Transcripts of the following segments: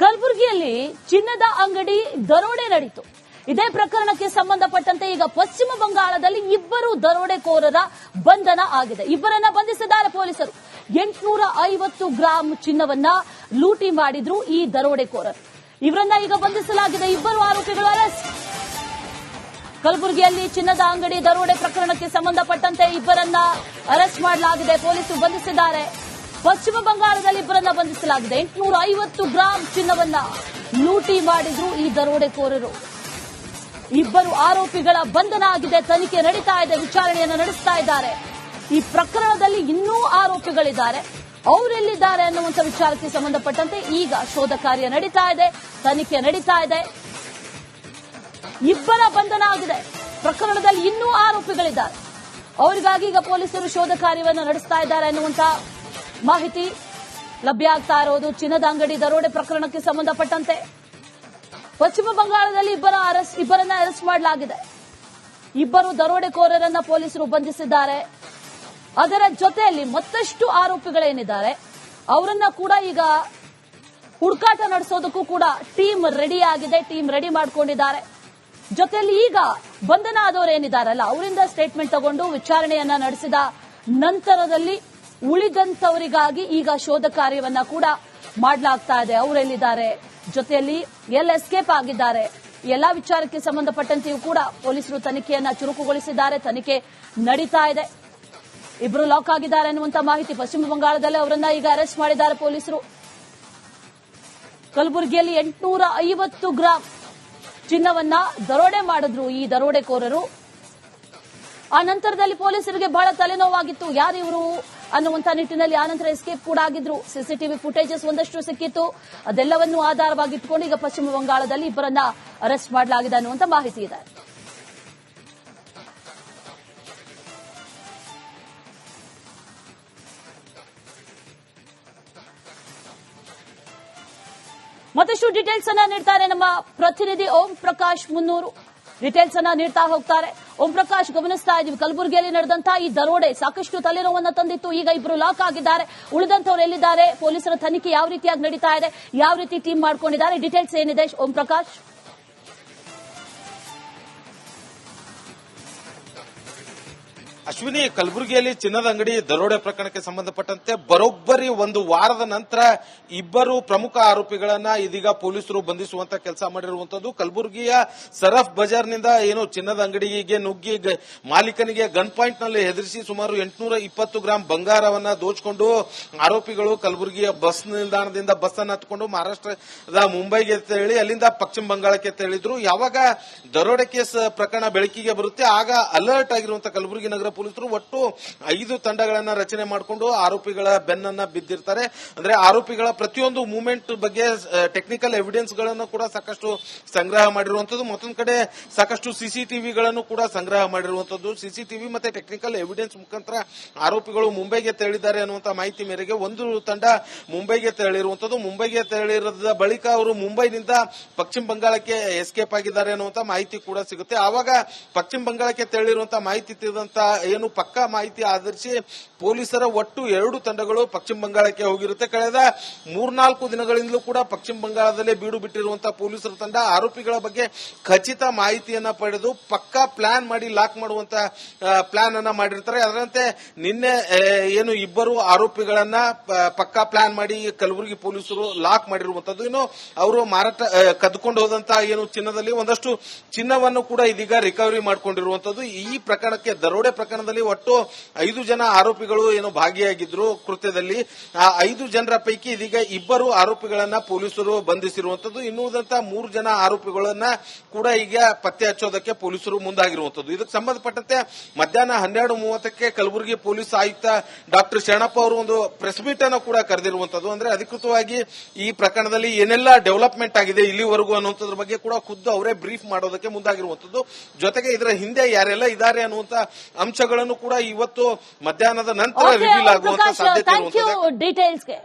ಕಲಬುರಗಿಯಲ್ಲಿ ಚಿನ್ನದ ಅಂಗಡಿ ದರೋಡೆ ನಡೆಯಿತು ಇದೇ ಪ್ರಕರಣಕ್ಕೆ ಸಂಬಂಧಪಟ್ಟಂತೆ ಈಗ ಪಶ್ಚಿಮ ಬಂಗಾಳದಲ್ಲಿ ಇಬ್ಬರು ದರೋಡೆಕೋರರ ಬಂಧನ ಆಗಿದೆ. ಇಬ್ಬರನ್ನ ಬಂಧಿಸಿದ್ದಾರೆ ಪೊಲೀಸರು. ಎಂಟುನೂರ ಐವತ್ತು ಗ್ರಾಂ ಚಿನ್ನವನ್ನ ಲೂಟಿ ಮಾಡಿದ್ರು ಈ ದರೋಡೆಕೋರರು. ಇವರನ್ನ ಈಗ ಬಂಧಿಸಲಾಗಿದೆ. ಇಬ್ಬರು ಆರೋಪಿಗಳು ಅರೆಸ್ಟ್. ಕಲಬುರಗಿಯಲ್ಲಿ ಚಿನ್ನದ ಅಂಗಡಿ ದರೋಡೆ ಪ್ರಕರಣಕ್ಕೆ ಸಂಬಂಧಪಟ್ಟಂತೆ ಇಬ್ಬರನ್ನ ಅರೆಸ್ಟ್ ಮಾಡಲಾಗಿದೆ. ಪೊಲೀಸರು ಬಂಧಿಸಿದ್ದಾರೆ. ಪಶ್ಚಿಮ ಬಂಗಾಳದಲ್ಲಿ ಇಬ್ಬರನ್ನ ಬಂಧಿಸಲಾಗಿದೆ. ಎಂಟುನೂರ ಐವತ್ತು ಗ್ರಾಂ ಚಿನ್ನವನ್ನ ಲೂಟಿ ಮಾಡಿದ್ರು ಈ ದರೋಡೆಕೋರರು. ಇಬ್ಬರು ಆರೋಪಿಗಳ ಬಂಧನ ಆಗಿದೆ. ತನಿಖೆ ನಡೀತಾ ಇದೆ. ವಿಚಾರಣೆಯನ್ನು ನಡೆಸ್ತಾ ಇದ್ದಾರೆ. ಈ ಪ್ರಕರಣದಲ್ಲಿ ಇನ್ನೂ ಆರೋಪಿಗಳಿದ್ದಾರೆ. ಅವರೆಲ್ಲಿದ್ದಾರೆ ಅನ್ನುವಂಥ ವಿಚಾರಕ್ಕೆ ಸಂಬಂಧಪಟ್ಟಂತೆ ಈಗ ಶೋಧ ಕಾರ್ಯ ನಡೀತಾ ಇದೆ. ತನಿಖೆ ನಡೀತಾ ಇದೆ. ಇಬ್ಬರ ಬಂಧನ ಆಗಿದೆ. ಪ್ರಕರಣದಲ್ಲಿ ಇನ್ನೂ ಆರೋಪಿಗಳಿದ್ದಾರೆ. ಅವರಿಗಾಗಿ ಈಗ ಪೊಲೀಸರು ಶೋಧ ಕಾರ್ಯವನ್ನು ನಡೆಸ್ತಾ ಇದ್ದಾರೆ ಅನ್ನುವಂತ ಮಾಹಿತಿ ಲಭ್ಯ ಆಗ್ತಾ ಇರೋದು ಚಿನ್ನದ ಅಂಗಡಿ ದರೋಡೆ ಪ್ರಕರಣಕ್ಕೆ ಸಂಬಂಧಪಟ್ಟಂತೆ. ಪಶ್ಚಿಮ ಬಂಗಾಳದಲ್ಲಿ ಇಬ್ಬರ ಅರೆಸ್ಟ್ ಇಬ್ಬರನ್ನ ಅರೆಸ್ಟ್ ಮಾಡಲಾಗಿದೆ. ಇಬ್ಬರು ದರೋಡೆಕೋರರನ್ನ ಪೊಲೀಸರು ಬಂಧಿಸಿದ್ದಾರೆ. ಅದರ ಜೊತೆಯಲ್ಲಿ ಮತ್ತಷ್ಟು ಆರೋಪಿಗಳೇನಿದ್ದಾರೆ, ಅವರನ್ನ ಕೂಡ ಈಗ ಹುಡುಕಾಟ ನಡೆಸೋದಕ್ಕೂ ಕೂಡ ಟೀಮ್ ರೆಡಿ ಆಗಿದೆ, ಟೀಮ್ ರೆಡಿ ಮಾಡ್ಕೊಂಡಿದ್ದಾರೆ. ಜೊತೆಯಲ್ಲಿ ಈಗ ಬಂಧನ ಆದವರೇನಿದ್ದಾರಲ್ಲ ಅವರಿಂದ ಸ್ಟೇಟ್ಮೆಂಟ್ ತಗೊಂಡು ವಿಚಾರಣೆಯನ್ನ ನಡೆಸಿದ ನಂತರದಲ್ಲಿ ಉಳಿದಂತವರಿಗಾಗಿ ಈಗ ಶೋಧ ಕಾರ್ಯವನ್ನ ಕೂಡ ಮಾಡಲಾಗ್ತಾ ಇದೆ. ಅವರೆಲ್ಲಿದ್ದಾರೆ ಜೊತೆಯಲ್ಲಿ ಎಲ್ಲಿ ಎಸ್ಕೇಪ್ ಆಗಿದ್ದಾರೆ. ಎಲ್ಲಾ ವಿಚಾರಕ್ಕೆ ಸಂಬಂಧಪಟ್ಟಂತೆಯೂ ಕೂಡ ಪೊಲೀಸರು ತನಿಖೆಯನ್ನ ಚುರುಕುಗೊಳಿಸಿದ್ದಾರೆ. ತನಿಖೆ ನಡೀತಾ ಇದೆ. ಇಬ್ಬರು ಲಾಕ್ ಆಗಿದ್ದಾರೆ ಅನ್ನುವಂತ ಮಾಹಿತಿ ಪಶ್ಚಿಮ ಬಂಗಾಳದಲ್ಲಿ ಅವರನ್ನ ಈಗ ಅರೆಸ್ಟ್ ಮಾಡಿದ್ದಾರೆ ಪೊಲೀಸರು. ಕಲಬುರಗಿಯಲ್ಲಿ ಎಂಟುನೂರ ಐವತ್ತು ಗ್ರಾಂ ಚಿನ್ನವನ್ನ ದರೋಡೆ ಮಾಡಿದ್ರು ಈ ದರೋಡೆಕೋರರು. ಆ ನಂತರದಲ್ಲಿ ಪೊಲೀಸರಿಗೆ ಬಹಳ ತಲೆನೋವಾಗಿತ್ತು. ಯಾರು ಇವರು ಅನ್ನುವಂತ ನಿಟ್ಟಿನಲ್ಲಿ ಆನಂತರ ಎಸ್ಕೇಪ್ ಕೂಡ ಆಗಿದ್ರು. ಸಿಸಿಟಿವಿ ಫುಟೇಜಸ್ ಒಂದಷ್ಟು ಸಿಕ್ಕಿತ್ತು. ಅದೆಲ್ಲವನ್ನು ಆಧಾರವಾಗಿ ಇಟ್ಕೊಂಡು ಈಗ ಪಶ್ಚಿಮ ಬಂಗಾಳದಲ್ಲಿ ಇಬ್ಬರನ್ನ ಅರೆಸ್ಟ್ ಮಾಡಲಾಗಿದೆ ಅನ್ನುವಂತ ಮಾಹಿತಿ ಇದೆ. ಮತ್ತಷ್ಟು ಡೀಟೇಲ್ಸ್ ಅನ್ನ ನೀಡ್ತಾರೆ ನಮ್ಮ ಪ್ರತಿನಿಧಿ ಓಂ ಪ್ರಕಾಶ್ ಮುನ್ನೂರು. ಡೀಟೇಲ್ಸ್ ಅನ್ನ ನೀಡ್ತಾ ಹೋಗ್ತಾರೆ. ಓಂ ಪ್ರಕಾಶ್ ಗಮನಿಸ್ತಾ ಇದೀವಿ ಕಲಬುರಗಿಯಲ್ಲಿ ನಡೆದಂತಹ ಈ ದರೋಡೆ ಸಾಕಷ್ಟು ತಲೆನೋವನ್ನು ತಂದಿತ್ತು. ಈಗ ಇಬ್ಬರು ಲಾಕ್ ಆಗಿದ್ದಾರೆ. ಉಳಿದಂತವ್ರು ಎಲ್ಲಿದ್ದಾರೆ? ಪೊಲೀಸರ ತನಿಖೆ ಯಾವ ರೀತಿಯಾಗಿ ನಡೀತಾ ಇದೆ? ಯಾವ ರೀತಿ ಟೀಮ್ ಮಾಡ್ಕೊಂಡಿದ್ದಾರೆ? ಡೀಟೇಲ್ಸ್ ಏನಿದೆ? ಓಂ ಪ್ರಕಾಶ್. ಅಶ್ವಿನಿ, ಕಲಬುರಗಿಯಲ್ಲಿ ಚಿನ್ನದ ಅಂಗಡಿ ದರೋಡೆ ಪ್ರಕರಣಕ್ಕೆ ಸಂಬಂಧಪಟ್ಟಂತೆ ಬರೋಬ್ಬರಿ ಒಂದು ವಾರದ ನಂತರ ಇಬ್ಬರು ಪ್ರಮುಖ ಆರೋಪಿಗಳನ್ನ ಇದೀಗ ಪೊಲೀಸರು ಬಂಧಿಸುವಂತ ಕೆಲಸ ಮಾಡಿರುವಂತದ್ದು. ಕಲಬುರಗಿಯ ಸರಫ್ ಬಜಾರ್ನಿಂದ ಏನು ಚಿನ್ನದ ಅಂಗಡಿಗೆ ನುಗ್ಗಿ ಮಾಲೀಕನಿಗೆ ಗನ್ ಪಾಯಿಂಟ್ನಲ್ಲಿ ಹೆದರಿಸಿ ಸುಮಾರು ಎಂಟುನೂರ ಇಪ್ಪತ್ತು ಗ್ರಾಂ ಬಂಗಾರವನ್ನ ದೋಚಿಕೊಂಡು ಆರೋಪಿಗಳು ಕಲಬುರಗಿಯ ಬಸ್ ನಿಲ್ದಾಣದಿಂದ ಬಸ್ ಅನ್ನು ಹತ್ಕೊಂಡು ಮಹಾರಾಷ್ಟ್ರದ ಮುಂಬೈಗೆ ತೆರಳಿ ಅಲ್ಲಿಂದ ಪಶ್ಚಿಮ ಬಂಗಾಳಕ್ಕೆ ತೆರಳಿದ್ರು. ಯಾವಾಗ ದರೋಡೆ ಕೇಸ್ ಪ್ರಕರಣ ಬೆಳಕಿಗೆ ಬರುತ್ತೆ, ಆಗ ಅಲರ್ಟ್ ಆಗಿರುವಂತಹ ಕಲಬುರಗಿ ನಗರ ಪೊಲೀಸರು ಒಟ್ಟು ಐದು ತಂಡಗಳನ್ನ ರಚನೆ ಮಾಡಿಕೊಂಡು ಆರೋಪಿಗಳ ಬೆನ್ನನ್ನ ಬಿದ್ದಿರ್ತಾರೆ. ಅಂದ್ರೆ ಆರೋಪಿಗಳ ಪ್ರತಿಯೊಂದು ಮೂವ್ಮೆಂಟ್ ಬಗ್ಗೆ ಟೆಕ್ನಿಕಲ್ ಎವಿಡೆನ್ಸ್ಗಳನ್ನು ಕೂಡ ಸಾಕಷ್ಟು ಸಂಗ್ರಹ ಮಾಡಿರುವಂತದ್ದು ಮತ್ತೊಂದು ಕಡೆ ಸಾಕಷ್ಟು ಸಿಸಿಟಿವಿಗಳನ್ನು ಕೂಡ ಸಂಗ್ರಹ ಮಾಡಿರುವಂತದ್ದು ಸಿಸಿಟಿವಿ ಮತ್ತೆ ಟೆಕ್ನಿಕಲ್ ಎವಿಡೆನ್ಸ್ ಮುಖಾಂತರ ಆರೋಪಿಗಳು ಮುಂಬೈಗೆ ತೆರಳಿದ್ದಾರೆ ಅನ್ನುವಂತ ಮಾಹಿತಿ ಮೇರೆಗೆ ಒಂದು ತಂಡ ಮುಂಬೈಗೆ ತೆರಳಿರುವಂತದ್ದು ಮುಂಬೈಗೆ ತೆರಳಿರದ ಬಳಿಕ ಅವರು ಮುಂಬೈನಿಂದ ಪಶ್ಚಿಮ ಬಂಗಾಳಕ್ಕೆ ಎಸ್ಕೇಪ್ ಆಗಿದ್ದಾರೆ ಅನ್ನುವಂತ ಮಾಹಿತಿ ಕೂಡ ಸಿಗುತ್ತೆ. ಆವಾಗ ಪಶ್ಚಿಮ ಬಂಗಾಳಕ್ಕೆ ತೆರಳಿರುವಂತಹ ಮಾಹಿತಿ ತಿಳಿದಂತ ಏನು ಪಕ್ಕಾ ಮಾಹಿತಿ ಆಧರಿಸಿ ಪೊಲೀಸರ ಒಟ್ಟು ಎರಡು ತಂಡಗಳು ಪಶ್ಚಿಮ ಬಂಗಾಳಕ್ಕೆ ಹೋಗಿರುತ್ತೆ. ಕಳೆದ ಮೂರ್ನಾಲ್ಕು ದಿನಗಳಿಂದಲೂ ಕೂಡ ಪಶ್ಚಿಮ ಬಂಗಾಳದಲ್ಲೇ ಬೀಡು ಬಿಟ್ಟಿರುವಂತಹ ಪೊಲೀಸರ ತಂಡ ಆರೋಪಿಗಳ ಬಗ್ಗೆ ಖಚಿತ ಮಾಹಿತಿಯನ್ನ ಪಡೆದು ಪಕ್ಕಾ ಪ್ಲಾನ್ ಮಾಡಿ ಲಾಕ್ ಮಾಡುವಂತಹ ಪ್ಲಾನ್ ಅನ್ನ ಮಾಡಿರ್ತಾರೆ. ಅದರಂತೆ ನಿನ್ನೆ ಏನು ಇಬ್ಬರು ಆರೋಪಿಗಳನ್ನ ಪಕ್ಕಾ ಪ್ಲಾನ್ ಮಾಡಿ ಕಲಬುರಗಿ ಪೊಲೀಸರು ಲಾಕ್ ಮಾಡಿರುವಂತದ್ದು. ಇನ್ನು ಅವರು ಮಾರಾಟ ಕದ್ಕೊಂಡು ಹೋದಂತಹ ಏನು ಚಿನ್ನದಲ್ಲಿ ಒಂದಷ್ಟು ಚಿನ್ನವನ್ನು ಕೂಡ ಇದೀಗ ರಿಕವರಿ ಮಾಡಿಕೊಂಡಿರುವಂತದ್ದು. ಈ ಪ್ರಕರಣಕ್ಕೆ ದರೋಡೆ ಪ್ರಕರಣದಲ್ಲಿ ಒಟ್ಟು ಐದು ಜನ ಆರೋಪಿಗಳು ಏನು ಭಾಗಿಯಾಗಿದ್ರು. ಕೃತ್ಯದಲ್ಲಿ, ಆ ಐದು ಜನರ ಪೈಕಿ ಇದೀಗ ಇಬ್ಬರು ಆರೋಪಿಗಳನ್ನ ಪೊಲೀಸರು ಬಂಧಿಸಿರುವಂತದ್ದು. ಇನ್ನುಳಿದಂತ ಮೂರು ಜನ ಆರೋಪಿಗಳನ್ನ ಕೂಡ ಈಗ ಪತ್ತೆ ಹಚ್ಚೋದಕ್ಕೆ ಪೊಲೀಸರು ಮುಂದಾಗಿರುವಂತದ್ದು. ಇದಕ್ಕೆ ಸಂಬಂಧಪಟ್ಟಂತೆ ಮಧ್ಯಾಹ್ನ ಹನ್ನೆರಡು ಮೂವತ್ತಕ್ಕೆ ಕಲಬುರಗಿ ಪೊಲೀಸ್ ಆಯುಕ್ತ ಡಾಕ್ಟರ್ ಶರಣಪ್ಪ ಅವರು ಒಂದು ಪ್ರೆಸ್ ಮೀಟ್ ಅನ್ನು ಕೂಡ ಕರೆದಿರುವಂತದ್ದು. ಅಂದ್ರೆ ಅಧಿಕೃತವಾಗಿ ಈ ಪ್ರಕರಣದಲ್ಲಿ ಏನೆಲ್ಲ ಡೆವಲಪ್ಮೆಂಟ್ ಆಗಿದೆ ಇಲ್ಲಿವರೆಗೂ ಅನ್ನುವಂಥದ್ರ ಬಗ್ಗೆ ಕೂಡ ಖುದ್ದು ಅವರೇ ಬ್ರೀಫ್ ಮಾಡೋದಕ್ಕೆ ಮುಂದಾಗಿರುವಂತದ್ದು. ಜೊತೆಗೆ ಇದರ ಹಿಂದೆ ಯಾರೆಲ್ಲ ಇದ್ದಾರೆ ಅನ್ನುವಂತ ಅಂಶಗಳನ್ನು ಕೂಡ ಇವತ್ತು ಮಧ್ಯಾಹ್ನದ ನಂತರ ರಿವೀಲ್ ಆಗುವಂತ ಸಾಧ್ಯತೆ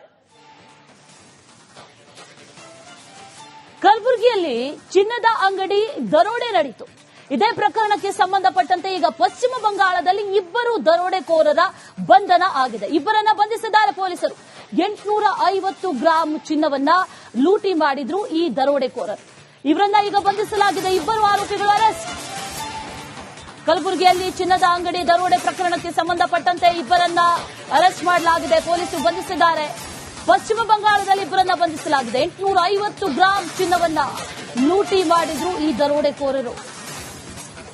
ಕಲಬುರಗಿಯಲ್ಲಿ ಚಿನ್ನದ ಅಂಗಡಿ ದರೋಡೆ ನಡೆಯಿತು ಇದೇ ಪ್ರಕರಣಕ್ಕೆ ಸಂಬಂಧಪಟ್ಟಂತೆ ಈಗ ಪಶ್ಚಿಮ ಬಂಗಾಳದಲ್ಲಿ ಇಬ್ಬರು ದರೋಡೆಕೋರರ ಬಂಧನ ಆಗಿದೆ. ಇಬ್ಬರನ್ನ ಬಂಧಿಸಿದ್ದಾರೆ ಪೊಲೀಸರು. ಎಂಟುನೂರ ಐವತ್ತು ಗ್ರಾಂ ಚಿನ್ನವನ್ನ ಲೂಟಿ ಮಾಡಿದ್ರು ಈ ದರೋಡೆಕೋರರು. ಇವರನ್ನ ಈಗ ಬಂಧಿಸಲಾಗಿದೆ. ಇಬ್ಬರು ಆರೋಪಿಗಳು ಅರೆಸ್ಟ್ ಕಲಬುರಗಿಯಲ್ಲಿ ಚಿನ್ನದ ಅಂಗಡಿ ದರೋಡೆ ಪ್ರಕರಣಕ್ಕೆ ಸಂಬಂಧಪಟ್ಟಂತೆ ಇಬ್ಬರನ್ನ ಅರೆಸ್ಟ್ ಮಾಡಲಾಗಿದೆ. ಪೊಲೀಸರು ಬಂಧಿಸಿದ್ದಾರೆ. ಪಶ್ಚಿಮ ಬಂಗಾಳದಲ್ಲಿ ಇಬ್ಬರನ್ನ ಬಂಧಿಸಲಾಗಿದೆ. ಎಂಟುನೂರ ಐವತ್ತು ಗ್ರಾಂ ಚಿನ್ನವನ್ನ ಲೂಟಿ ಮಾಡಿದ್ರು ಈ ದರೋಡೆಕೋರರು.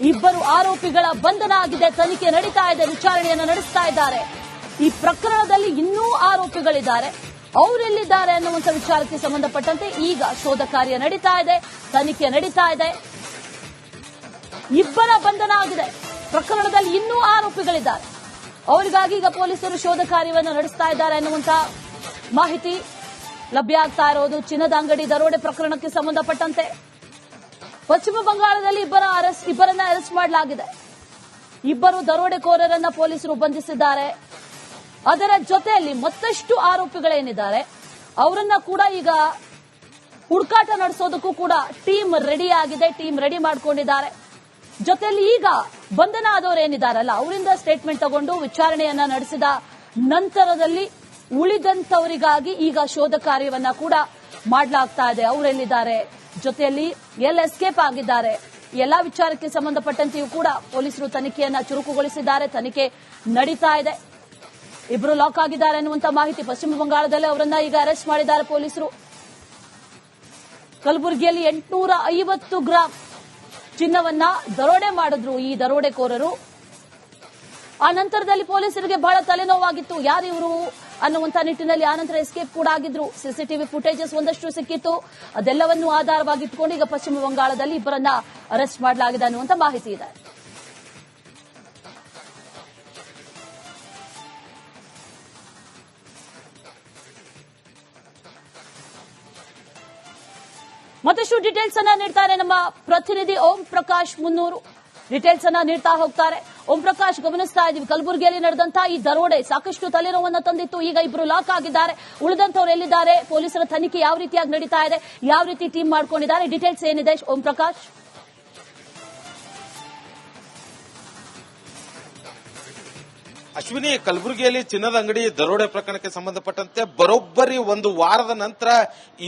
ಇಬ್ಬರು ಆರೋಪಿಗಳ ಬಂಧನ ಆಗಿದೆ. ತನಿಖೆ ನಡೀತಾ ಇದೆ. ವಿಚಾರಣೆಯನ್ನು ನಡೆಸ್ತಾ ಇದ್ದಾರೆ. ಈ ಪ್ರಕರಣದಲ್ಲಿ ಇನ್ನೂ ಆರೋಪಿಗಳಿದ್ದಾರೆ. ಅವರೆಲ್ಲಿದ್ದಾರೆ ಅನ್ನುವಂಥ ವಿಚಾರಕ್ಕೆ ಸಂಬಂಧಪಟ್ಟಂತೆ ಈಗ ಶೋಧ ಕಾರ್ಯ ನಡೀತಾ ಇದೆ. ತನಿಖೆ ನಡೀತಾ ಇದೆ. ಇಬ್ಬರ ಬಂಧನ ಆಗಿದೆ ಪ್ರಕರಣದಲ್ಲಿ ಇನ್ನೂ ಆರೋಪಿಗಳಿದ್ದಾರೆ. ಅವರಿಗಾಗಿ ಈಗ ಪೊಲೀಸರು ಶೋಧ ಕಾರ್ಯವನ್ನು ನಡೆಸ್ತಾ ಇದ್ದಾರೆ ಎನ್ನುವಂತಹ ಮಾಹಿತಿ ಲಭ್ಯ ಆಗ್ತಾ ಇರೋದು. ಚಿನ್ನದ ಅಂಗಡಿ ದರೋಡೆ ಪ್ರಕರಣಕ್ಕೆ ಸಂಬಂಧಪಟ್ಟಂತೆ. ಪಶ್ಚಿಮ ಬಂಗಾಳದಲ್ಲಿ ಇಬ್ಬರ ಅರೆಸ್ಟ್ ಇಬ್ಬರನ್ನ ಅರೆಸ್ಟ್ ಮಾಡಲಾಗಿದೆ. ಇಬ್ಬರು ದರೋಡೆಕೋರರನ್ನ ಪೊಲೀಸರು ಬಂಧಿಸಿದ್ದಾರೆ. ಅದರ ಜೊತೆಯಲ್ಲಿ ಮತ್ತಷ್ಟು ಆರೋಪಿಗಳೇನಿದ್ದಾರೆ, ಅವರನ್ನ ಕೂಡ ಈಗ ಹುಡುಕಾಟ ನಡೆಸೋದಕ್ಕೂ ಕೂಡ ಟೀಮ್ ರೆಡಿ ಆಗಿದೆ ಟೀಮ್ ರೆಡಿ ಮಾಡ್ಕೊಂಡಿದ್ದಾರೆ. ಜೊತೆಯಲ್ಲಿ ಈಗ ಬಂಧನ ಆದವರು ಏನಿದಾರಲ್ಲ ಅವರಿಂದ ಸ್ಟೇಟ್ಮೆಂಟ್ ತಗೊಂಡು ವಿಚಾರಣೆಯನ್ನ ನಡೆಸಿದ ನಂತರದಲ್ಲಿ ಉಳಿದಂತವರಿಗಾಗಿ ಈಗ ಶೋಧ ಕಾರ್ಯವನ್ನ ಕೂಡ ಮಾಡಲಾಗ್ತಾ ಇದೆ. ಅವರೆಲ್ಲಿದ್ದಾರೆ? ಜೊತೆಯಲ್ಲಿ ಎಲ್ ಎಸ್ಕೇಪ್ ಆಗಿದ್ದಾರೆ. ಎಲ್ಲಾ ವಿಚಾರಕ್ಕೆ ಸಂಬಂಧಪಟ್ಟಂತೆಯೂ ಕೂಡ ಪೊಲೀಸರು ತನಿಖೆಯನ್ನ ಚುರುಕುಗೊಳಿಸಿದ್ದಾರೆ. ತನಿಖೆ ನಡೀತಾ ಇದೆ. ಇಬ್ಬರು ಲಾಕ್ ಆಗಿದ್ದಾರೆ ಅನ್ನುವಂತ ಮಾಹಿತಿ ಪಶ್ಚಿಮ ಬಂಗಾಳದಲ್ಲಿ ಅವರನ್ನ ಈಗ ಅರೆಸ್ಟ್ ಮಾಡಿದ್ದಾರೆ ಪೊಲೀಸರು. ಕಲಬುರಗಿಯಲ್ಲಿ ಎಂಟುನೂರ ಐವತ್ತು ಗ್ರಾಂ ಚಿನ್ನವನ್ನ ದರೋಡೆ ಮಾಡಿದ್ರು ಈ ದರೋಡೆಕೋರರು. ಆ ನಂತರದಲ್ಲಿ ಪೊಲೀಸರಿಗೆ ಬಹಳ ತಲೆನೋವಾಗಿತ್ತು. ಯಾರು ಇವರು ಅನ್ನುವಂತ ನಿಟ್ಟಿನಲ್ಲಿ ಆನಂತರ ಎಸ್ಕೇಪ್ ಕೂಡ ಆಗಿದ್ರು. ಸಿಸಿಟಿವಿ ಫುಟೇಜಸ್ ಒಂದಷ್ಟು ಸಿಕ್ಕಿತ್ತು. ಅದೆಲ್ಲವನ್ನು ಆಧಾರವಾಗಿಟ್ಟುಕೊಂಡು ಈಗ ಪಶ್ಚಿಮ ಬಂಗಾಳದಲ್ಲಿ ಇಬ್ಬರನ್ನ ಅರೆಸ್ಟ್ ಮಾಡಲಾಗಿದೆ ಅನ್ನುವಂತ ಮಾಹಿತಿ ಇದೆ. ಮತ್ತಷ್ಟು ಡೀಟೇಲ್ಸ್ ಅನ್ನ ನೀಡ್ತಾರೆ ನಮ್ಮ ಪ್ರತಿನಿಧಿ ಓಂ ಪ್ರಕಾಶ್ ಮುನ್ನೂರು. ಡೀಟೇಲ್ಸ್ ಅನ್ನ ನೀಡ್ತಾ ಹೋಗ್ತಾರೆ. ಓಂ ಪ್ರಕಾಶ್ ಗಮನಿಸ್ತಾ ಇದೀವಿ ಕಲಬುರಗಿಯಲ್ಲಿ ನಡೆದಂತಹ ಈ ದರೋಡೆ ಸಾಕಷ್ಟು ತಲೆನೋವನ್ನ ತಂದಿತ್ತು. ಈಗ ಇಬ್ಬರು ಲಾಕ್ ಆಗಿದ್ದಾರೆ. ಉಳಿದಂತವ್ರು ಎಲ್ಲಿದ್ದಾರೆ? ಪೊಲೀಸರ ತನಿಖೆ ಯಾವ ರೀತಿಯಾಗಿ ನಡೀತಾ ಇದೆ? ಯಾವ ರೀತಿ ಟೀಮ್ ಮಾಡ್ಕೊಂಡಿದ್ದಾರೆ? ಡೀಟೇಲ್ಸ್ ಏನಿದೆ? ಓಂ ಪ್ರಕಾಶ್? ಅಶ್ವಿನಿ, ಕಲಬುರಗಿಯಲ್ಲಿ ಚಿನ್ನದ ಅಂಗಡಿ ದರೋಡೆ ಪ್ರಕರಣಕ್ಕೆ ಸಂಬಂಧಪಟ್ಟಂತೆ ಬರೋಬ್ಬರಿ ಒಂದು ವಾರದ ನಂತರ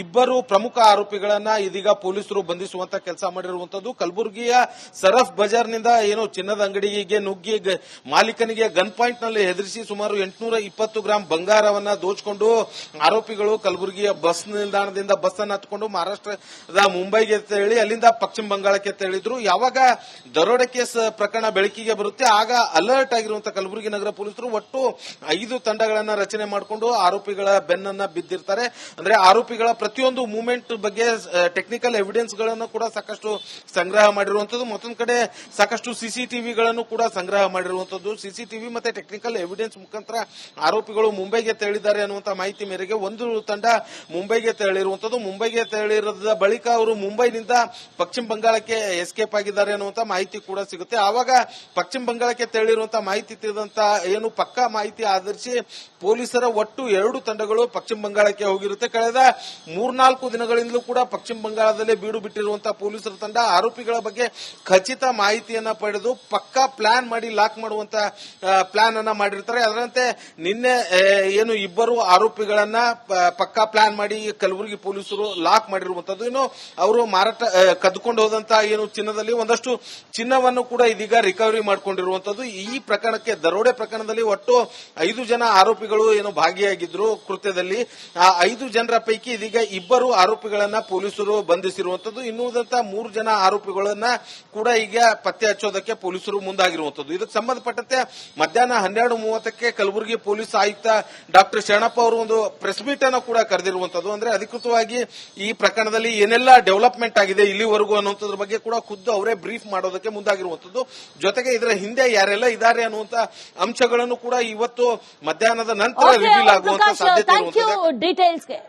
ಇಬ್ಬರು ಪ್ರಮುಖ ಆರೋಪಿಗಳನ್ನ ಇದೀಗ ಪೊಲೀಸರು ಬಂಧಿಸುವಂತ ಕೆಲಸ ಮಾಡಿರುವಂತದ್ದು. ಕಲಬುರಗಿಯ ಸರಫ್ ಬಜಾರ್ನಿಂದ ಏನು ಚಿನ್ನದ ಅಂಗಡಿಗೆ ನುಗ್ಗಿ ಮಾಲೀಕನಿಗೆ ಗನ್ ಪಾಯಿಂಟ್ನಲ್ಲಿ ಹೆದರಿಸಿ ಸುಮಾರು ಎಂಟುನೂರ ಇಪ್ಪತ್ತು ಗ್ರಾಂ ಬಂಗಾರವನ್ನ ದೋಚಿಕೊಂಡು ಆರೋಪಿಗಳು ಕಲಬುರಗಿಯ ಬಸ್ ನಿಲ್ದಾಣದಿಂದ ಬಸ್ ಅನ್ನು ಹತ್ಕೊಂಡು ಮಹಾರಾಷ್ಟ್ರದ ಮುಂಬೈಗೆ ತೆರಳಿ ಅಲ್ಲಿಂದ ಪಶ್ಚಿಮ ಬಂಗಾಳಕ್ಕೆ ತೆರಳಿದ್ರು. ಯಾವಾಗ ದರೋಡೆ ಕೇಸ್ ಪ್ರಕರಣ ಬೆಳಕಿಗೆ ಬರುತ್ತೆ, ಆಗ ಅಲರ್ಟ್ ಆಗಿರುವಂತಹ ಕಲಬುರಗಿ ನಗರ ಪೊಲೀಸರು ಒಟ್ಟು ಐದು ತಂಡಗಳನ್ನ ರಚನೆ ಮಾಡಿಕೊಂಡು ಆರೋಪಿಗಳ ಬೆನ್ನನ್ನ ಬಿದ್ದಿರ್ತಾರೆ. ಅಂದ್ರೆ ಆರೋಪಿಗಳ ಪ್ರತಿಯೊಂದು ಮೂವ್ಮೆಂಟ್ ಬಗ್ಗೆ ಟೆಕ್ನಿಕಲ್ ಎವಿಡೆನ್ಸ್ಗಳನ್ನು ಕೂಡ ಸಾಕಷ್ಟು ಸಂಗ್ರಹ ಮಾಡಿರುವಂತದ್ದು ಮತ್ತೊಂದು ಕಡೆ ಸಾಕಷ್ಟು ಸಿಸಿಟಿವಿಗಳನ್ನು ಕೂಡ ಸಂಗ್ರಹ ಮಾಡಿರುವಂತದ್ದು ಸಿಸಿಟಿವಿ ಮತ್ತೆ ಟೆಕ್ನಿಕಲ್ ಎವಿಡೆನ್ಸ್ ಮುಖಾಂತರ ಆರೋಪಿಗಳು ಮುಂಬೈಗೆ ತೆರಳಿದ್ದಾರೆ ಅನ್ನುವಂತ ಮಾಹಿತಿ ಮೇರೆಗೆ ಒಂದು ತಂಡ ಮುಂಬೈಗೆ ತೆರಳಿರುವಂತದ್ದು ಮುಂಬೈಗೆ ತೆರಳಿರೋದ ಬಳಿಕ ಅವರು ಮುಂಬೈನಿಂದ ಪಶ್ಚಿಮ ಬಂಗಾಳಕ್ಕೆ ಎಸ್ಕೇಪ್ ಆಗಿದ್ದಾರೆ ಅನ್ನುವಂತ ಮಾಹಿತಿ ಕೂಡ ಸಿಗುತ್ತೆ. ಆವಾಗ ಪಶ್ಚಿಮ ಬಂಗಾಳಕ್ಕೆ ತೆರಳಿರುವಂತಹ ಮಾಹಿತಿ ತಿಳಿದಂತ ಏನು ಪಕ್ಕಾ ಮಾಹಿತಿ ಆಧರಿಸಿ ಪೊಲೀಸರ ಒಟ್ಟು ಎರಡು ತಂಡಗಳು ಪಶ್ಚಿಮ ಬಂಗಾಳಕ್ಕೆ ಹೋಗಿರುತ್ತೆ. ಕಳೆದ ಮೂರ್ನಾಲ್ಕು ದಿನಗಳಿಂದಲೂ ಕೂಡ ಪಶ್ಚಿಮ ಬಂಗಾಳದಲ್ಲೇ ಬೀಡು ಬಿಟ್ಟಿರುವಂತಹ ಪೊಲೀಸರ ತಂಡ ಆರೋಪಿಗಳ ಬಗ್ಗೆ ಖಚಿತ ಮಾಹಿತಿಯನ್ನ ಪಡೆದು ಪಕ್ಕಾ ಪ್ಲಾನ್ ಮಾಡಿ ಲಾಕ್ ಮಾಡುವಂತಹ ಪ್ಲಾನ್ ಅನ್ನ ಮಾಡಿರ್ತಾರೆ. ಅದರಂತೆ ನಿನ್ನೆ ಏನು ಇಬ್ಬರು ಆರೋಪಿಗಳನ್ನ ಪಕ್ಕಾ ಪ್ಲಾನ್ ಮಾಡಿ ಕಲಬುರಗಿ ಪೊಲೀಸರು ಲಾಕ್ ಮಾಡಿರುವಂತದ್ದು. ಇನ್ನು ಅವರು ಮಾರಾಟ ಕದ್ಕೊಂಡು ಹೋದಂತಹ ಏನು ಚಿನ್ನದಲ್ಲಿ ಒಂದಷ್ಟು ಚಿನ್ನವನ್ನು ಕೂಡ ಇದೀಗ ರಿಕವರಿ ಮಾಡಿಕೊಂಡಿರುವಂತದ್ದು. ಈ ಪ್ರಕರಣಕ್ಕೆ ದರೋಡೆ ಪ್ರಕರಣದಲ್ಲಿ ಒಟ್ಟು ಐದು ಜನ ಆರೋಪಿಗಳು ಏನು ಭಾಗಿಯಾಗಿದ್ರು ಕೃತ್ಯದಲ್ಲಿ. ಆ ಐದು ಜನರ ಪೈಕಿ ಇದೀಗ ಇಬ್ಬರು ಆರೋಪಿಗಳನ್ನ ಪೊಲೀಸರು ಬಂಧಿಸಿರುವಂತದ್ದು. ಇನ್ನುಳಿದಂತ ಮೂರು ಜನ ಆರೋಪಿಗಳನ್ನ ಕೂಡ ಈಗ ಪತ್ತೆ ಹಚ್ಚೋದಕ್ಕೆ ಪೊಲೀಸರು ಮುಂದಾಗಿರುವಂತದ್ದು. ಇದಕ್ಕೆ ಸಂಬಂಧಪಟ್ಟಂತೆ ಮಧ್ಯಾಹ್ನ ಹನ್ನೆರಡು ಮೂವತ್ತಕ್ಕೆ ಕಲಬುರಗಿ ಪೊಲೀಸ್ ಆಯುಕ್ತ ಡಾಕ್ಟರ್ ಶರಣಪ್ಪ ಅವರು ಒಂದು ಪ್ರೆಸ್ ಮೀಟ್ ಅನ್ನು ಕೂಡ ಕರೆದಿರುವಂತದ್ದು. ಅಂದ್ರೆ ಅಧಿಕೃತವಾಗಿ ಈ ಪ್ರಕರಣದಲ್ಲಿ ಏನೆಲ್ಲ ಡೆವಲಪ್ಮೆಂಟ್ ಆಗಿದೆ ಇಲ್ಲಿವರೆಗೂ ಅನ್ನುವಂಥದ್ರ ಬಗ್ಗೆ ಕೂಡ ಖುದ್ದು ಅವರೇ ಬ್ರೀಫ್ ಮಾಡೋದಕ್ಕೆ ಮುಂದಾಗಿರುವಂತದ್ದು. ಜೊತೆಗೆ ಇದರ ಹಿಂದೆ ಯಾರೆಲ್ಲ ಇದ್ದಾರೆ ಅನ್ನುವಂತ ಅಂಶಗಳನ್ನು ಕೂಡ ಇವತ್ತು ಮಧ್ಯಾಹ್ನದ ನಂತರ ರಿವೀಲ್ ಆಗುವಂತ ಸಾಧ್ಯತೆ ಡೀಟೇಲ್ಸ್ಗೆ